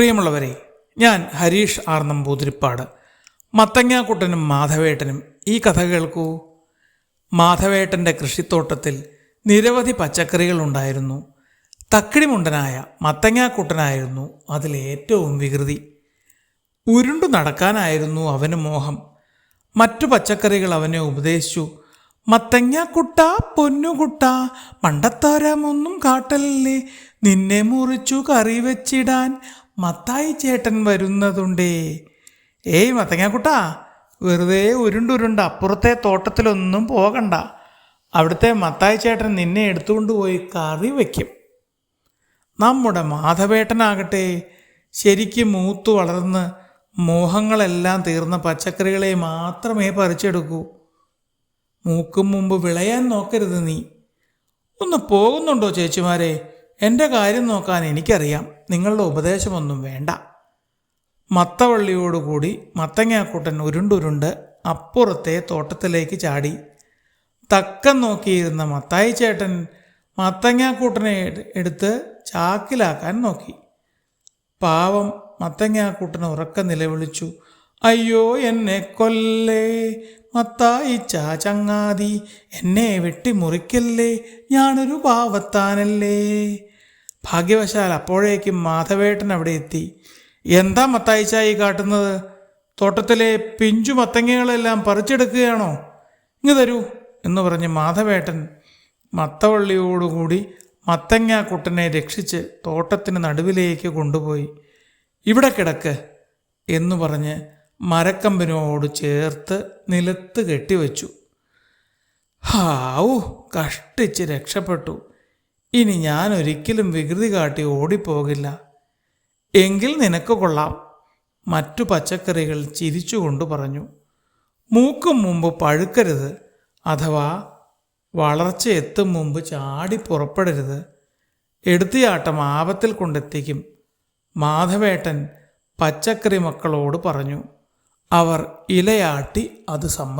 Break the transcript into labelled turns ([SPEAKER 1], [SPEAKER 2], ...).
[SPEAKER 1] പ്രിയമുള്ളവരെ ഞാൻ ഹരീഷ് ആർ നമ്പൂതിരിപ്പാട്. മത്തങ്ങാക്കുട്ടനും മാധവേട്ടനും ഈ കഥ കേൾക്കൂ. മാധവേട്ടന്റെ കൃഷിത്തോട്ടത്തിൽ നിരവധി പച്ചക്കറികൾ ഉണ്ടായിരുന്നു. തക്കിടിമുണ്ടനായ മത്തങ്ങാക്കുട്ടനായിരുന്നു അതിലേറ്റവും വികൃതി. ഉരുണ്ടു നടക്കാനായിരുന്നു അവന് മോഹം. മറ്റു പച്ചക്കറികൾ അവനെ ഉപദേശിച്ചു. മത്തങ്ങാക്കുട്ട പൊന്നുകുട്ട മണ്ടത്താരമൊന്നും കാട്ടലല്ലേ? നിന്നെ മുറിച്ചു കറി വെച്ചിടാൻ മത്തായി ചേട്ടൻ വരുന്നതുണ്ടേ. ഏയ് മത്തങ്ങാക്കുട്ട വെറുതെ ഉരുണ്ടുരുണ്ട് അപ്പുറത്തെ തോട്ടത്തിലൊന്നും പോകണ്ട. അവിടുത്തെ മത്തായി ചേട്ടൻ നിന്നെ എടുത്തുകൊണ്ട് പോയി കറി വയ്ക്കും നമ്മുടെ മാധവേട്ടനാകട്ടെ ശരിക്കും മൂത്തു വളർന്ന് മോഹങ്ങളെല്ലാം തീർന്ന പച്ചക്കറികളെ മാത്രമേ പറിച്ചെടുക്കൂ. മൂക്കും മുമ്പ് വിളയാൻ നോക്കരുത് നീ. ഒന്ന് പോകുന്നുണ്ടോ ചേച്ചിമാരെ? എന്റെ കാര്യം നോക്കാൻ എനിക്കറിയാം. നിങ്ങളുടെ ഉപദേശമൊന്നും വേണ്ട. മത്തവള്ളിയോടുകൂടി മത്തങ്ങാക്കൂട്ടൻ ഉരുണ്ടുരുണ്ട് അപ്പുറത്തെ തോട്ടത്തിലേക്ക് ചാടി. തക്കം നോക്കിയിരുന്ന മത്തായി ചേട്ടൻ മത്തങ്ങാക്കൂട്ടനെ എടുത്ത് ചാക്കിലാക്കാൻ നോക്കി. പാവം മത്തങ്ങാക്കൂട്ടൻ ഉറക്കം നിലവിളിച്ചു. അയ്യോ എന്നെ കൊല്ലേ മത്തായി ചാ ചങ്ങാതി എന്നെ വെട്ടിമുറിക്കല്ലേ ഞാനൊരു പാവത്താനല്ലേ? ഭാഗ്യവശാൽ അപ്പോഴേക്കും മാധവേട്ടൻ അവിടെ എത്തി. എന്താ മത്തായിച്ചായി കാട്ടുന്നത്? തോട്ടത്തിലെ പിഞ്ചു മത്തങ്ങകളെല്ലാം പറിച്ചെടുക്കുകയാണോ? ഇങ്ങ് തരൂ എന്ന് പറഞ്ഞ് മാധവേട്ടൻ മത്തവള്ളിയോടുകൂടി മത്തങ്ങ കുട്ടനെ രക്ഷിച്ച് തോട്ടത്തിന് നടുവിലേക്ക് കൊണ്ടുപോയി. ഇവിടെ കിടക്ക് എന്ന് പറഞ്ഞ് മരക്കമ്പിനോട് ചേർത്ത് നിലത്ത് കെട്ടിവെച്ചു. ഹാവു കഷ്ടിച്ച് രക്ഷപ്പെട്ടു. ഇനി ഞാൻ ഒരിക്കലും വികൃതി കാട്ടി ഓടിപ്പോകില്ല. എങ്കിൽ നിനക്ക് കൊള്ളാം. മറ്റു പച്ചക്കറികൾ ചിരിച്ചുകൊണ്ട് പറഞ്ഞു. മൂക്കും മുമ്പ് പഴുക്കരുത്. അഥവാ വളർച്ച എത്തും മുമ്പ് ചാടി പുറപ്പെടരുത്. എടുത്തിയാട്ടം ആപത്തിൽ കൊണ്ടെത്തിക്കും. മാധവേട്ടൻ പച്ചക്കറി മക്കളോട് പറഞ്ഞു. അവർ ഇലയാട്ടി അത് സമ്മ